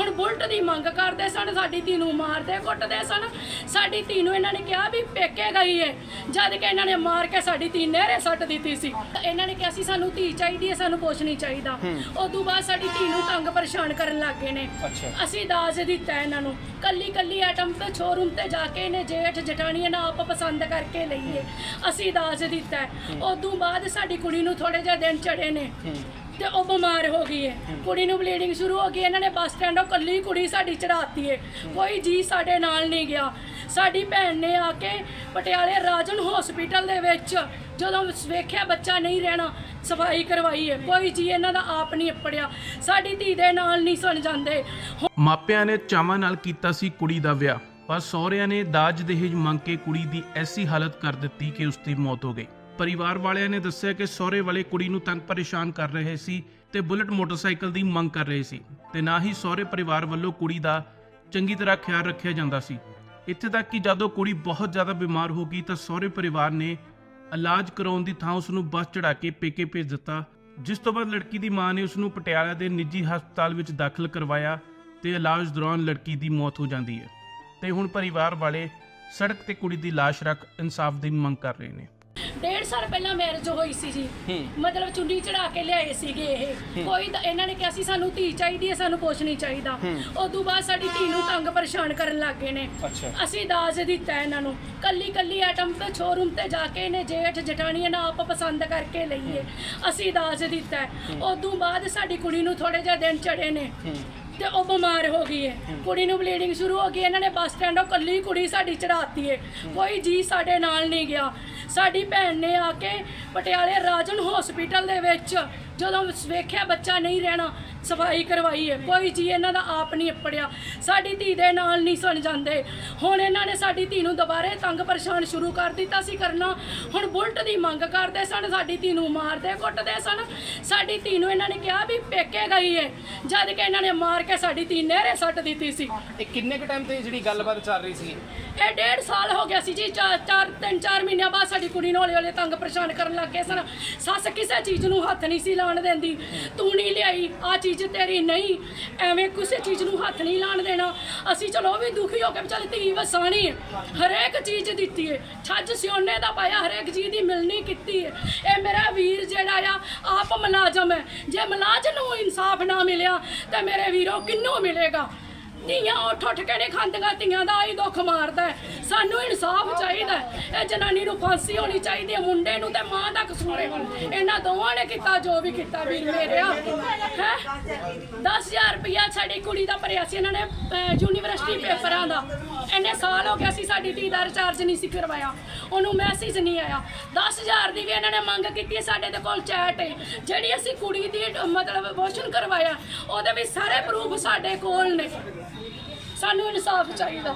ਹੁਣ ਬੁਲਟ ਦੀ ਮੰਗ ਕਰਦੇ ਸਨ ਸਾਡੀ ਧੀ ਨੂੰ ਮਾਰਦੇ ਕੁੱਟਦੇ ਸਨ। ਸਾਡੀ ਧੀ ਨੂੰ ਇਹਨਾਂ ਨੇ ਕਿਹਾ ਵੀ ਪੇਕੇ ਗਈ ਏ। ਜਦ ਕਿ ਇਹਨਾਂ ਨੇ ਮਾਰ ਕੇ ਸਾਡੀ ਧੀ ਨਹਿਰੇ ਸੱਟ ਦਿੱਤੀ ਸੀ। ਇਹਨਾਂ ਨੇ ਕਿਹਾ ਸੀ ਸਾਨੂੰ ਧੀ ਚਾਹੀਦੀ ਹੈ ਸਾਨੂੰ ਕੁਛ ਨਹੀਂ ਚਾਹੀਦਾ। ਉਦੋਂ ਬਾਅਦ ਸਾਡੀ ਧੀ ਨੂੰ ਤੰਗ ਪਰੇਸ਼ਾਨ ਕਰਨ ਲੱਗ ਗਏ ਨੇ। ਅਸੀਂ ਦਾਜ ਦਿੱਤਾ ਇਹਨਾਂ ਨੂੰ। ਕੱਲੀ ਕੱਲੀ ਆਈਟਮ ਤੇ ਸ਼ੋਰੂਮ ਤੇ ਜਾ ਕੇ ਇਹਨੇ ਜੇਠ ਜਟਾਣੀ ਇਹਨਾਂ ਆਪ ਪਸੰਦ ਕਰਕੇ ਲਈਏ। ਅਸੀਂ ਦਾਜ ਦਿੱਤਾ। ਉਦੋਂ ਬਾਅਦ ਸਾਡੀ ਕੁੜੀ ਨੂੰ ਥੋੜੇ ਜਿਹੇ ਦਿਨ ਚੜੇ ਨੇ। ਤੇ ਉਹ ਬਿਮਾਰ ਹੋ ਗਈ ਹੈ। ਕੁੜੀ ਨੂੰ ਬਲੀਡਿੰਗ ਸ਼ੁਰੂ ਹੋ ਗਈ। ਇਹਨਾਂ ਨੇ ਬੱਸ ਸਟੈਂਡੋਂ ਕੱਲੀ ਕੁੜੀ ਸਾਡੀ ਚੜਾਤੀ ਹੈ। ਕੋਈ ਜੀ ਸਾਡੇ ਨਾਲ ਨਹੀਂ ਗਿਆ। ਸਾਡੀ ਭੈਣ ਨੇ ਆ ਕੇ ਪਟਿਆਲੇ ਰਾਜਨ ਹਸਪੀਟਲ ਦੇ ਵਿੱਚ ਜਦੋਂ ਵੇਖਿਆ ਬੱਚਾ ਨਹੀਂ ਰਹਿਣਾ ਸਫ਼ਾਈ ਕਰਵਾਈ ਹੈ। ਕੋਈ ਜੀ ਇਹਨਾਂ ਦਾ ਆਪ ਨਹੀਂ ਪੜਿਆ ਸਾਡੀ ਧੀ ਦੇ ਨਾਲ ਨਹੀਂ ਸੁਣ ਜਾਂਦੇ। ਮਾਪਿਆਂ ਨੇ ਚਾਵਾਂ ਨਾਲ ਕੀਤਾ ਸੀ ਕੁੜੀ ਦਾ ਵਿਆਹ ਪਰ ਸਹੁਰਿਆਂ ਨੇ ਦਾਜ ਦਹੇਜ ਮੰਗ ਕੇ ਕੁੜੀ ਦੀ ਐਸੀ ਹਾਲਤ ਕਰ ਦਿੱਤੀ ਕਿ ਉਸ ਦੀ ਮੌਤ ਹੋ ਗਈ। ਪਰਿਵਾਰ ਵਾਲਿਆਂ ਨੇ ਦੱਸਿਆ ਕਿ ਸਹੁਰੇ ਵਾਲੇ ਕੁੜੀ ਨੂੰ ਤੰਗ ਪਰੇਸ਼ਾਨ ਕਰ ਰਹੇ ਸੀ ਤੇ ਬੁਲਟ ਮੋਟਰਸਾਈਕਲ ਦੀ ਮੰਗ ਕਰ ਰਹੇ ਸੀ ਤੇ ਨਾ ਹੀ ਸਹੁਰੇ ਪਰਿਵਾਰ ਵੱਲੋਂ ਕੁੜੀ ਦਾ ਚੰਗੀ ਤਰ੍ਹਾਂ ਖਿਆਲ ਰੱਖਿਆ ਜਾਂਦਾ ਸੀ। ਇੱਥੇ ਤੱਕ ਕਿ ਜਦੋਂ ਕੁੜੀ ਬਹੁਤ ਜ਼ਿਆਦਾ ਬਿਮਾਰ ਹੋ ਗਈ ਤਾਂ ਸਹੁਰੇ ਪਰਿਵਾਰ ਨੇ ਇਲਾਜ ਕਰਾਉਣ ਦੀ ਥਾਂ ਉਸ ਨੂੰ ਬੱਸ ਚੜਾ ਕੇ ਪੇਕੇ ਭੇਜ ਦਿੱਤਾ, ਜਿਸ ਤੋਂ ਬਾਅਦ ਲੜਕੀ ਦੀ ਮਾਂ ਨੇ ਉਸ ਨੂੰ ਪਟਿਆਲਾ ਦੇ ਨਿੱਜੀ ਹਸਪਤਾਲ ਵਿੱਚ ਦਾਖਲ ਕਰਵਾਇਆ ਤੇ ਇਲਾਜ ਦੌਰਾਨ ਲੜਕੀ ਦੀ ਮੌਤ ਹੋ ਜਾਂਦੀ ਹੈ। ਤੇ ਹੁਣ ਪਰਿਵਾਰ ਵਾਲੇ ਸੜਕ ਤੇ ਕੁੜੀ ਦੀ ਲਾਸ਼ ਰੱਖ ਇਨਸਾਫ ਦੀ ਮੰਗ ਕਰ ਰਹੇ ਨੇ। ਡੇਢ ਸਾਲ ਪਹਿਲਾਂ ਮੈਰਿਜ ਹੋਈ ਸੀ ਜੀ। ਮਤਲਬ ਚੁੰਨੀ ਚੜਾ ਕੇ ਲਿਆਏ ਸੀਗੇ ਇਹ। ਕੋਈ ਤਾਂ ਇਹਨਾਂ ਨੇ ਕਿਹਾ ਸੀ ਸਾਨੂੰ ਧੀ ਚਾਹੀਦੀ ਹੈ ਸਾਨੂੰ ਕੁਛ ਨਹੀਂ ਚਾਹੀਦਾ। ਉਦੋਂ ਬਾਅਦ ਸਾਡੀ ਧੀ ਨੂੰ ਤੰਗ ਪਰੇਸ਼ਾਨ ਕਰਨ ਲੱਗ ਗਏ ਨੇ। ਅੱਛਾ। ਅਸੀਂ ਦਾਜ ਦਿੱਤਾ ਇਹਨਾਂ ਨੂੰ। ਕੱਲੀ ਕੱਲੀ ਆਈਟਮ ਤੇ ਸ਼ੋਰੂਮ ਤੇ ਜਾ ਕੇ ਇਹਨੇ ਜੇਠ ਜਟਾਣੀ ਇਹਨਾਂ ਆਪ ਪਸੰਦ ਕਰਕੇ ਲਈਏ। ਅਸੀਂ ਦਾਜ ਦਿੱਤਾ ਉਦੋਂ ਬਾਅਦ ਸਾਡੀ ਕੁੜੀ ਨੂੰ ਥੋੜੇ ਜਿਹੇ ਦਿਨ ਚੜੇ ਨੇ। ਤੇ ਉਹ ਬਿਮਾਰ ਹੋ ਗਈ ਹੈ। ਕੁੜੀ ਨੂੰ ਬਲੀਡਿੰਗ ਸ਼ੁਰੂ ਹੋ ਗਈ। ਇਹਨਾਂ ਨੇ ਬੱਸ ਸਟੈਂਡੋਂ ਕੱਲੀ ਕੁੜੀ ਸਾਡੀ ਚੜਾਤੀ ਹੈ। ਕੋਈ ਜੀ ਸਾਡੇ ਨਾਲ ਨਹੀਂ ਗਿਆ। ਸਾਡੀ ਭੈਣ ਨੇ ਆ ਕੇ ਪਟਿਆਲੇ ਰਾਜਨ ਹਸਪੀਟਲ ਦੇ ਵਿੱਚ ਜਦੋਂ ਵੇਖਿਆ ਬੱਚਾ ਨਹੀਂ ਰਹਿਣਾ ਸਫ਼ਾਈ ਕਰਵਾਈ ਹੈ। ਕੋਈ ਜੀ ਇਹਨਾਂ ਦਾ ਆਪ ਨਹੀਂ ਪੜਿਆ ਸਾਡੀ ਧੀ ਦੇ ਨਾਲ ਨਹੀਂ ਸੁਣ ਜਾਂਦੇ। ਹੁਣ ਇਹਨਾਂ ਨੇ ਸਾਡੀ ਧੀ ਨੂੰ ਦੁਬਾਰੇ ਤੰਗ ਪਰੇਸ਼ਾਨ ਸ਼ੁਰੂ ਕਰ ਦਿੱਤਾ ਸੀ ਕਰਨਾ। ਹੁਣ ਬੁਲਟ ਦੀ ਮੰਗ ਕਰਦੇ ਸਨ ਸਾਡੀ ਧੀ ਨੂੰ ਮਾਰਦੇ ਕੁੱਟਦੇ ਸਨ। ਸਾਡੀ ਧੀ ਨੂੰ ਇਹਨਾਂ ਨੇ ਕਿਹਾ ਵੀ ਪੇਕੇ ਗਈ ਹੈ ਜਦ ਕਿ ਇਹਨਾਂ ਨੇ ਮਾਰ ਕੇ ਸਾਡੀ ਧੀ ਨਹਿਰੇ ਸੱਟ ਦਿੱਤੀ ਸੀ। ਇਹ ਕਿੰਨੇ ਕ ਟਾਈਮ ਤੇ ਜਿਹੜੀ ਗੱਲਬਾਤ ਚੱਲ ਰਹੀ ਸੀ ਇਹ ਡੇਢ ਸਾਲ ਹੋ ਗਿਆ ਸੀ ਜੀ। ਚਾਰ ਚਾਰ ਤਿੰਨ ਚਾਰ ਮਹੀਨਿਆਂ ਬਾਅਦ ਸਾਡੀ ਕੁੜੀ ਨੂੰ ਹੌਲੀ ਹੌਲੀ ਤੰਗ ਪਰੇਸ਼ਾਨ ਕਰਨ ਲੱਗ ਗਏ ਸਨ। ਸੱਸ ਕਿਸੇ ਚੀਜ਼ ਨੂੰ ਹੱਥ ਨਹੀਂ ਸੀ ਲਾਣ ਦਿੰਦੀ। ਤੂੰ ਨਹੀਂ ਲਿਆਈ। ਆ ਚੀਜ਼ ਤੇਰੀ ਨਹੀਂ, ਐਵੇਂ ਕਿਸੇ ਚੀਜ਼ ਨੂੰ ਹੱਥ ਨਹੀਂ ਲਾਣ ਦੇਣਾ। ਅਸੀਂ ਚਲੋ ਵੀ ਦੁਖੀ ਹੋ ਕੇ ਵੀ ਚੱਲ ਧੀ ਵਸਾਣੀ ਹੈ। ਹਰੇਕ ਚੀਜ਼ ਦਿੱਤੀ ਹੈ। ਛੱਜ ਸਿਉਨੇ ਦਾ ਪਾਇਆ ਹਰੇਕ ਚੀਜ਼ ਦੀ ਮਿਲਣੀ ਕੀਤੀ ਹੈ। ਇਹ ਮੇਰਾ ਵੀਰ ਜਿਹੜਾ ਆ, ਆਪ ਮੁਲਾਜ਼ਮ ਹੈ। ਜੇ ਮੁਲਾਜ਼ਮ ਨੂੰ ਇਨਸਾਫ ਨਾ ਮਿਲਿਆ, ਤਾਂ ਮੇਰੇ ਵੀਰੋ ਕਿੰਨੂੰ ਮਿਲੇਗਾ? ਧੀਆਂ ਉੱਠ ਉੱਠ ਕੇ ਖਾਂਦੀਆਂ ਧੀਆਂ ਦਾ ਹੀ ਦੁੱਖ ਮਾਰਦਾ ਹੈ। ਸਾਨੂੰ ਇਨਸਾਫ ਚਾਹੀਦਾ ਹੈ। ਇਹ ਜਨਾਨੀ ਨੂੰ ਫਾਂਸੀ ਹੋਣੀ ਚਾਹੀਦੀ ਹੈ ਮੁੰਡੇ ਨੂੰ ਤੇ ਮਾਂ ਦਾ ਕਸੂਰ ਹੈ ਇਹਨਾਂ ਦੋਵਾਂ ਨੇ ਕੀਤਾ ਜੋ ਵੀ ਕੀਤਾ ਵੀਰ ਮੇਰਿਆ। ਹੈ? 10000 ਰੁਪਇਆ ਸਾਡੀ ਕੁੜੀ ਦਾ ਭਰਿਆ ਸੀ। ਇਹਨਾਂ ਨੇ ਅਹ, ਯੂਨੀਵਰਸਿਟੀ ਪੇਪਰਾਂ ਦਾ। ਇੰਨੇ ਸਾਲ ਹੋ ਗਿਆ ਅਸੀਂ ਸਾਡੀ ਧੀ ਦਾ ਰਿਚਾਰਜ ਨਹੀਂ ਸੀ ਕਰਵਾਇਆ। ਉਹਨੂੰ ਮੈਸੇਜ ਨਹੀਂ ਆਇਆ। 10000 ਦੀ ਵੀ ਇਹਨਾਂ ਨੇ ਮੰਗ ਕੀਤੀ ਸਾਡੇ ਦੇ ਕੋਲ ਚੈਟ ਹੈ। ਜਿਹੜੀ ਅਸੀਂ ਕੁੜੀ ਦੀ, ਮਤਲਬ ਅਬੋਰਸ਼ਨ ਕਰਵਾਇਆ, ਉਹਦੇ ਵੀ ਸਾਰੇ ਪ੍ਰੂਫ ਸਾਡੇ ਕੋਲ ਨੇ। ਸਾਨੂੰ ਇਨਸਾਫ ਚਾਹੀਦਾ।